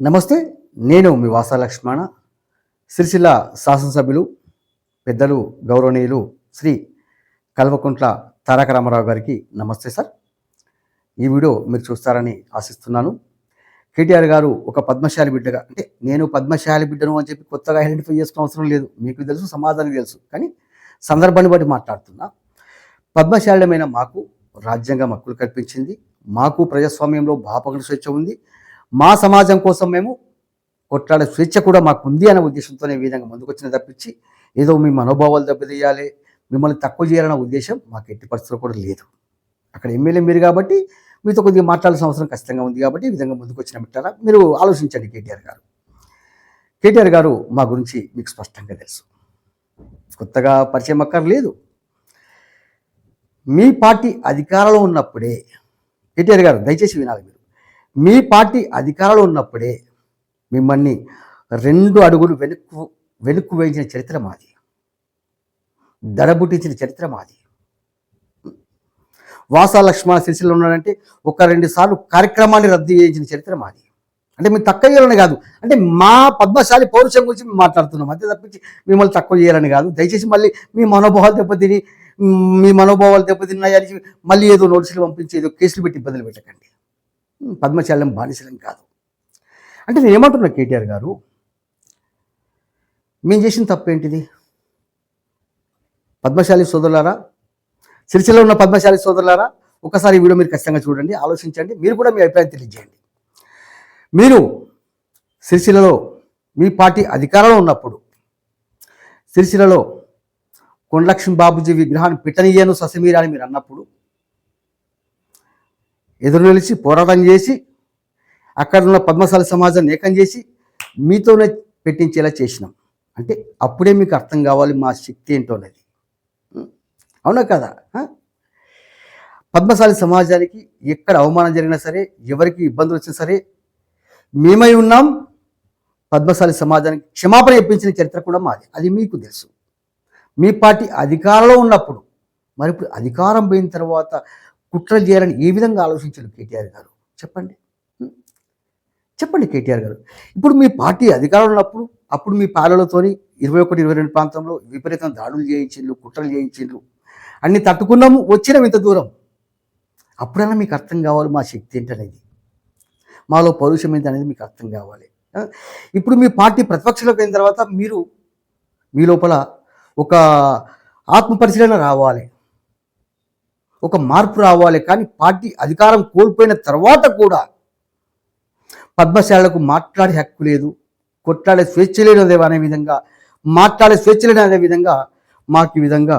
నమస్తే నేను మీ వాసా లక్ష్మణ. సిరిసిల్ల శాసనసభ్యులు పెద్దలు గౌరవనీయులు శ్రీ కల్వకుంట్ల తారక రామారావు గారికి నమస్తే సార్. ఈ వీడియో మీరు చూస్తారని ఆశిస్తున్నాను. కేటీఆర్ గారు ఒక పద్మశాలి బిడ్డగా అంటే నేను పద్మశాలి బిడ్డను అని చెప్పి కొత్తగా ఐడెంటిఫై చేసుకోవడం అవసరం లేదు. మీకు తెలుసు సమాధానం తెలుసు. కానీ సందర్భాన్ని బట్టి మాట్లాడుతున్నా. పద్మశాలమైన మాకు రాజ్యాంగం హక్కులు కల్పించింది. మాకు ప్రజాస్వామ్యంలో భాపకుల స్వేచ్ఛ ఉంది. మా సమాజం కోసం మేము కొట్లాడే స్వేచ్ఛ కూడా మాకు ఉంది అనే ఉద్దేశంతోనే ఈ విధంగా ముందుకొచ్చిన తప్పించి ఏదో మీ మనోభావాలు దెబ్బతీయాలి మిమ్మల్ని తక్కువ చేయాలన్న ఉద్దేశం మాకు ఎట్టి పరిస్థితుల్లో కూడా లేదు. అక్కడ ఎమ్మెల్యే మీరు కాబట్టి మీతో కొద్దిగా మాట్లాడాల్సిన అవసరం ఖచ్చితంగా ఉంది కాబట్టి ఈ విధంగా ముందుకు వచ్చిన మీరు ఆలోచించండి కేటీఆర్ గారు. కేటీఆర్ గారు మా గురించి మీకు స్పష్టంగా తెలుసు. కొత్తగా పరిచయం అక్కర్లేదు. మీ పార్టీ అధికారంలో ఉన్నప్పుడే కేటీఆర్ గారు దయచేసి వినాలి మీరు. మీ పార్టీ అధికారంలో ఉన్నప్పుడే మిమ్మల్ని రెండు అడుగులు వెనుక్కు వెనుక్కు వేయించిన చరిత్ర మాది. దడబుట్టించిన చరిత్ర మాది. వాసా లక్ష్మణ ఉన్నాడంటే ఒక రెండు సార్లు కార్యక్రమాన్ని రద్దు చేయించిన చరిత్ర మాది. అంటే మీరు తక్కువ చేయాలని కాదు. అంటే మా పద్మశాలి పౌరుషం గురించి మేము మాట్లాడుతున్నాం. అంతే తప్పించి మిమ్మల్ని తక్కువ చేయాలని కాదు. దయచేసి మళ్ళీ మీ మనోభావాలు దెబ్బతిని మీ మనోభావాలు దెబ్బతిన్నాయని మళ్ళీ ఏదో నోటీసులు పంపించి ఏదో కేసులు పెట్టి ఇబ్బందులు పెట్టకండి. పద్మశాలం బానిసలం కాదు. అంటే నేను ఏమంటున్నా కేటీఆర్ గారు మేము చేసిన తప్పేంటిది? పద్మశాలి సోదరులారా సిరిసిలో ఉన్న పద్మశాలి సోదరులారా ఒకసారి వీడియో మీరు ఖచ్చితంగా చూడండి ఆలోచించండి మీరు కూడా మీ అభిప్రాయం తెలియజేయండి. మీరు సిరిసిలలో మీ పార్టీ అధికారంలో ఉన్నప్పుడు సిరిసిలలో కొండలక్ష్మి బాబుజీ విగ్రహాన్ని పిట్టనియ్యను ససమీరా అని మీరు అన్నప్పుడు ఎదురు నిలిచి పోరాటం చేసి అక్కడ ఉన్న పద్మశాలి సమాజాన్ని ఏకం చేసి మీతోనే పెట్టించేలా చేసినాం. అంటే అప్పుడే మీకు అర్థం కావాలి మా శక్తి ఏంటో అనేది. అవునా కదా? పద్మశాలి సమాజానికి ఎక్కడ అవమానం జరిగినా సరే ఎవరికి ఇబ్బందులు వచ్చినా సరే మేమై ఉన్నాం. పద్మశాలి సమాజానికి క్షమాపణ ఇప్పించిన చరిత్ర కూడా మాది. అది మీకు తెలుసు. మీ పార్టీ అధికారంలో ఉన్నప్పుడు మరి ఇప్పుడు అధికారం పోయిన తర్వాత కుట్రలు చేయాలని ఏ విధంగా ఆలోచించారు కేటీఆర్ గారు? చెప్పండి. చెప్పండి కేటీఆర్ గారు. ఇప్పుడు మీ పార్టీ అధికారంలో ఉన్నప్పుడు అప్పుడు మీ పాలలతోని ఇరవై ఒకటి ఇరవై రెండు ప్రాంతంలో విపరీతం దాడులు చేయించిండ్రు కుట్రలు చేయించిండ్రు. అన్ని తట్టుకున్నాము వచ్చినాం ఇంత దూరం. అప్పుడైనా మీకు అర్థం కావాలి మా శక్తి ఏంటనేది? మాలో పౌరుషం ఏంటి అనేది మీకు అర్థం కావాలి. ఇప్పుడు మీ పార్టీ ప్రతిపక్షంలోకి అయిన తర్వాత మీరు మీ లోపల ఒక ఆత్మ పరిశీలన రావాలి. ఒక మార్పు రావాలి కానీ పార్టీ అధికారం కోల్పోయిన తర్వాత కూడా పద్మశాలకు మాట్లాడే హక్కు లేదు కొట్లాడే స్వేచ్ఛ లేదు అనే విధంగా మాట్లాడే స్వేచ్ఛ లేని అనే విధంగా మాకు ఈ విధంగా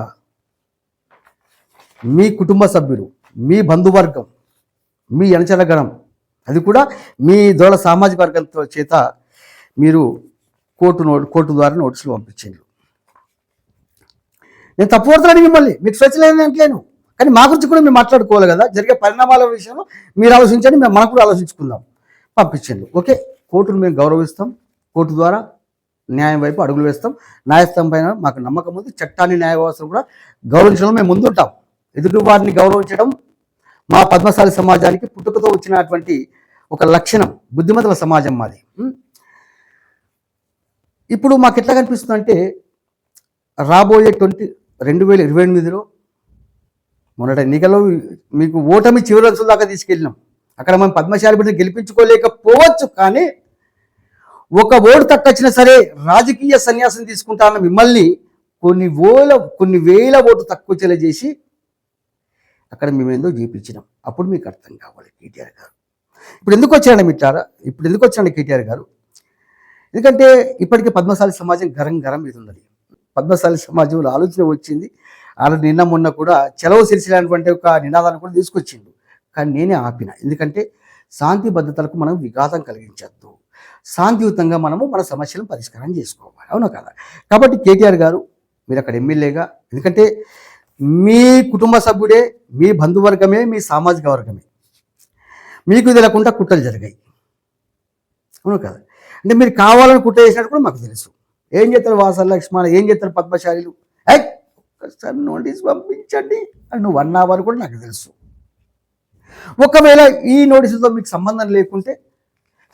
మీ కుటుంబ సభ్యులు మీ బంధువర్గం మీ అనుచరగణం అది కూడా మీ దోళ సామాజిక వర్గంతో చేత మీరు కోర్టు నో కోర్టు ద్వారా నోటీసులు పంపించారు నేను తప్పు పడుతున్నాను మిమ్మల్ని మీకు స్వేచ్ఛ లేదని అంటలేను. కానీ మా గురించి కూడా మేము మాట్లాడుకోవాలి కదా. జరిగే పరిణామాల విషయంలో మీరు ఆలోచించండి మేము మనకు కూడా ఆలోచించుకుందాం. పంపించండి ఓకే? కోర్టును మేము గౌరవిస్తాం. కోర్టు ద్వారా న్యాయం వైపు అడుగులు వేస్తాం. న్యాయస్థానం పైన మాకు నమ్మకం ఉంది. చట్టాన్ని న్యాయ వ్యవస్థను కూడా గౌరవించడం మేము ముందుంటాం. ఎదుటి వారిని గౌరవించడం మా పద్మశాలి సమాజానికి పుట్టుకతో వచ్చినటువంటి ఒక లక్షణం. బుద్ధిమంతుల సమాజం మాది. ఇప్పుడు మాకు ఎట్లా కనిపిస్తుంది అంటే రాబోయే ట్వంటీ రెండు వేల ఇరవై ఎనిమిదిలో మొన్నటి ఎన్నికల్లో మీకు ఓటమి చివరి అంచుల దాకా తీసుకెళ్ళినాం. అక్కడ మనం పద్మశాలి బిడ్డను గెలిపించుకోలేకపోవచ్చు కానీ ఒక ఓటు తక్కువచ్చినా సరే రాజకీయ సన్యాసం తీసుకుంటాన్న మిమ్మల్ని కొన్ని వేల కొన్ని వేల ఓటు తక్కువ చేసి అక్కడ మేము ఎందుకు చూపించినాం. అప్పుడు మీకు అర్థం కావాలి కేటీఆర్ గారు. ఇప్పుడు ఎందుకు వచ్చారండి మిట్టారా ఇప్పుడు ఎందుకు వచ్చారండి కేటీఆర్ గారు? ఎందుకంటే ఇప్పటికే పద్మశాలి సమాజం గరం గరం మీద ఉన్నది. పద్మశాలి సమాజంలో ఆలోచన వచ్చింది. అలా నిన్న మొన్న కూడా చెలవు సిరిసినటువంటి ఒక నినాదాన్ని కూడా తీసుకొచ్చిండు. కానీ నేనే ఆపిన. ఎందుకంటే శాంతి భద్రతలకు మనం విఘాతం కలిగించద్దు. శాంతియుతంగా మనము మన సమస్యలను పరిష్కారం చేసుకోవాలి. అవునా కదా? కాబట్టి కేటీఆర్ గారు మీరు అక్కడ ఎమ్మెల్యేగా ఎందుకంటే మీ కుటుంబ సభ్యుడే మీ బంధువర్గమే మీ సామాజిక వర్గమే. మీకు తెలియకుండా కుట్రలు జరిగాయి. అవును కదా? అంటే మీరు కావాలని కుట్ర చేసినట్టు కూడా మాకు తెలుసు. ఏం చేస్తారు వాసల లక్ష్మణ? ఏం చేస్తారు పద్మశాలీలు? ఏయ్, ఒక్కసారి నోటీస్ పంపించండి. అని నువ్వు అన్నావని కూడా నాకు తెలుసు. ఒకవేళ ఈ నోటీసులతో మీకు సంబంధం లేకుంటే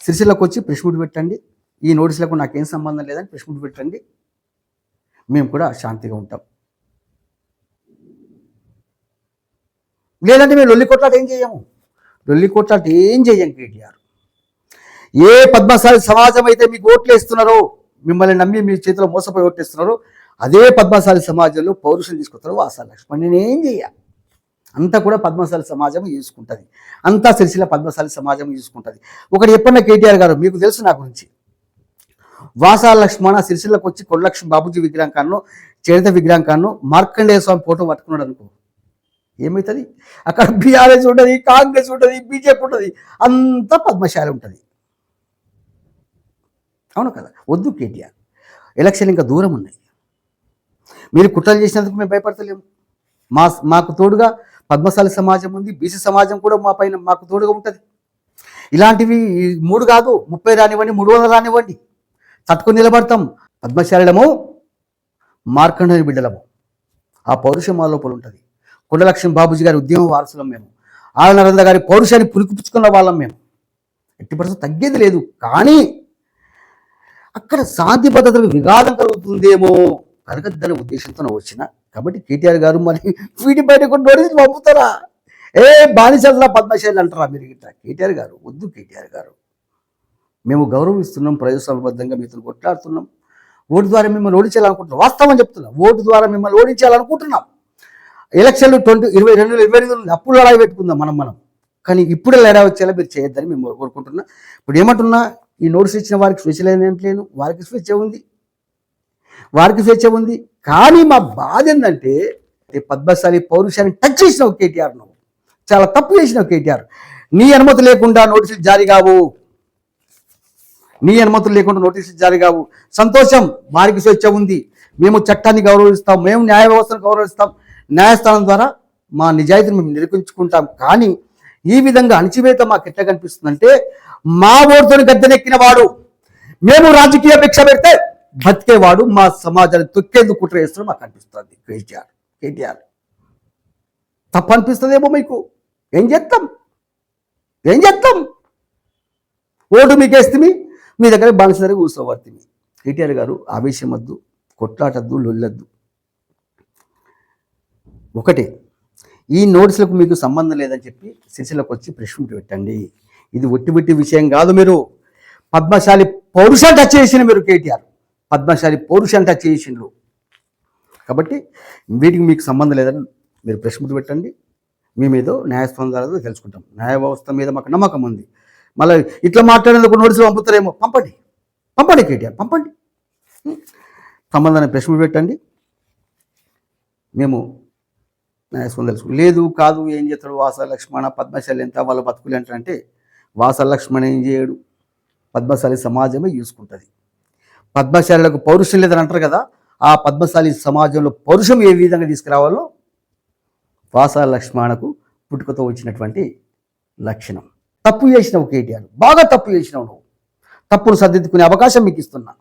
సిరిసిల్లకు వచ్చి ప్రెస్ మీట్ పెట్టండి. ఈ నోటీసులకు నాకేం సంబంధం లేదని ప్రెస్ మీట్ పెట్టండి. మేము కూడా శాంతిగా ఉంటాం. లేదంటే మేము లొల్లి కొట్లాట ఏం చేయము? లొల్లి కొట్లాట ఏం చేయం కేటీఆర్? ఏ పద్మశాలి సమాజం అయితే మీకు ఓట్లు వేస్తున్నారో మిమ్మల్ని నమ్మి మీ చేతిలో మోసపోయి ఓట్లేస్తున్నారో అదే పద్మశాలి సమాజంలో పౌరుషం తీసుకొస్తారు వాసా లక్ష్మణ్. నేనేం చెయ్య? అంతా కూడా పద్మశాలి సమాజం చూసుకుంటుంది అంతా సిరిసిల్ల పద్మశాలి సమాజం చూసుకుంటుంది ఒకటి చెప్పన్న కేటీఆర్ గారు మీకు తెలుసు నా గురించి. వాసా లక్ష్మణ సిరిసిల్లకు వచ్చి కొల్లక్ష్మి బాబుజీ విగ్రహం కాను చరిత విగ్రహం కాను మార్కండేయ స్వామి ఫోటో పట్టుకున్నాడు అనుకో. ఏమవుతుంది అక్కడ బీఆర్ఎస్ ఉంటుంది కాంగ్రెస్ ఉంటుంది బీజేపీ ఉంటుంది అంతా పద్మశాలి ఉంటుంది. అవును కదా? వద్దు కేటీఆర్. ఎలక్షన్ ఇంకా దూరం ఉన్నాయి. మీరు కుట్రలు చేసినందుకు మేము భయపడతలేము. మా మాకు తోడుగా పద్మశాలి సమాజం ఉంది బీసీ సమాజం కూడా మా పైన మాకు తోడుగా ఉంటుంది. ఇలాంటివి మూడు కాదు ముప్పై రానివ్వండి మూడు వందలు రానివ్వండి. తట్టుకుని నిలబడతాం. పద్మశాలిడము మార్కండని బిడ్డలము. ఆ పౌరుషం మా లోపల ఉంటుంది. కుండలక్ష్మి బాబుజీ గారి ఉద్యమ వారసులం మేము. ఆళ్ళ నరేంద్ర గారి పౌరుషాన్ని పులికిపుచ్చుకున్న వాళ్ళం మేము. ఎట్టి పరిస్థితి తగ్గేది లేదు. కానీ అక్కడ శాంతి భద్రతలకు విఘాతం కలుగుతుందేమో కలగద్దని ఉద్దేశంతో వచ్చిన. కాబట్టి కేటీఆర్ గారు మరి వీటి బయట కూడా నోటీసులు పంపుతారా? ఏ బానిసల్లా పద్మశైలి అంటారా మీరు ఇట్లా కేటీఆర్ గారు వద్దు కేటీఆర్ గారు. మేము గౌరవిస్తున్నాం ప్రజాస్వామ్యబద్ధంగా మీతో కొట్లాడుతున్నాం. ఓటు ద్వారా మిమ్మల్ని ఓడించాలనుకుంటున్నాం. వాస్తవం చెప్తున్నాం. ఓటు ద్వారా మిమ్మల్ని ఓడించాలనుకుంటున్నాం. ఎలక్షన్లు ట్వంటీ ఇరవై రెండు ఇరవై ఎనిమిది అప్పుడు లడాయి పెట్టుకుందాం మనం మనం? కానీ ఇప్పుడు లడాయి వచ్చేలా మీరు చేయొద్దని మేము కోరుకుంటున్నా. ఇప్పుడు ఏమంటున్నా? ఈ నోటీస్ ఇచ్చిన వారికి స్వేచ్ఛ లేదంటలేను వారికి స్వేచ్ఛ ఉంది. వారికి స్వేచ్ఛ ఉంది. కానీ మా బాధ ఏంటంటే పద్మశాలి పౌరుషాన్ని టచ్ చేసినావు కేటీఆర్ నువ్వు. చాలా తప్పు చేసినావు కేటీఆర్. నీ అనుమతి లేకుండా నోటీసులు జారీ కావు. నీ అనుమతులు లేకుండా నోటీసులు జారీ కావు. సంతోషం వారికి స్వేచ్ఛ ఉంది. మేము చట్టాన్ని గౌరవిస్తాం. మేము న్యాయ వ్యవస్థను గౌరవిస్తాం. న్యాయస్థానం ద్వారా మా నిజాయితీని మేము నిరూపించుకుంటాం. కానీ ఈ విధంగా అణచివేత మాకు ఎట్లా కనిపిస్తుందంటే మా ఓటుతోని గద్దెనెక్కిన వాడు. మేము రాజకీయ భిక్ష పెడితే బతికేవాడు మా సమాజాన్ని తొక్కేందుకు కుట్ర చేస్తున్నాడు మాకు అనిపిస్తుంది. కేటీఆర్ కేటీఆర్. తప్పు అనిపిస్తుందేమో మీకు? ఏం చేస్తాం? ఏం చేస్తాం? ఓటు మీకు మీ? దగ్గర బానిసరి కూర్చోవర్తిమి కేటీఆర్ గారు ఆవేశం వద్దు కొట్లాటద్దు లొల్లద్దు. ఒకటే ఈ నోటీసులకు మీకు సంబంధం లేదని చెప్పి సిరిసిలకు వచ్చి ప్రెస్ మీట్ పెట్టండి. ఇది ఒట్టి ఒట్టి విషయం కాదు మీరు. పద్మశాలి పౌరుషం టచ్ చేసిన మీరు కేటీఆర్. పద్మశాలి పౌరుషం టచ్ చేసిండ్రు. కాబట్టి వీటికి మీకు సంబంధం లేదని మీరు ప్రెస్ మీట్ పెట్టండి. మీ మీద న్యాయస్పందాలు తెలుసుకుంటాం. న్యాయ వ్యవస్థ మీద మాకు నమ్మకం ఉంది. మళ్ళీ ఇట్లా మాట్లాడేందుకు నోటీసులు పంపుతారేమో? పంపండి. పంపండి కేటీఆర్ పంపండి. సంబంధాన్ని ప్రెస్ పెట్టండి. మేము న్యాయస్పందం లేదు కాదు ఏం చేస్తాడు వాస లక్ష్మణ పద్మశాలి ఎంత వాళ్ళ బతుకులు ఏంటంటే అంటే వాస లక్ష్మణ ఏం చేయడు? పద్మశాలి సమాజమే చూసుకుంటుంది పద్మశాలకు పౌరుషం లేదని అంటారు కదా ఆ పద్మశాలి సమాజంలో పౌరుషం ఏ విధంగా తీసుకురావాలో వాస లక్ష్మణకు పుట్టుకతో వచ్చినటువంటి లక్షణం. తప్పు చేసినావు కేటీఆర్. బాగా తప్పు చేసినావు నువ్వు. తప్పును సర్దిద్దుకునే అవకాశం మీకు ఇస్తున్నా.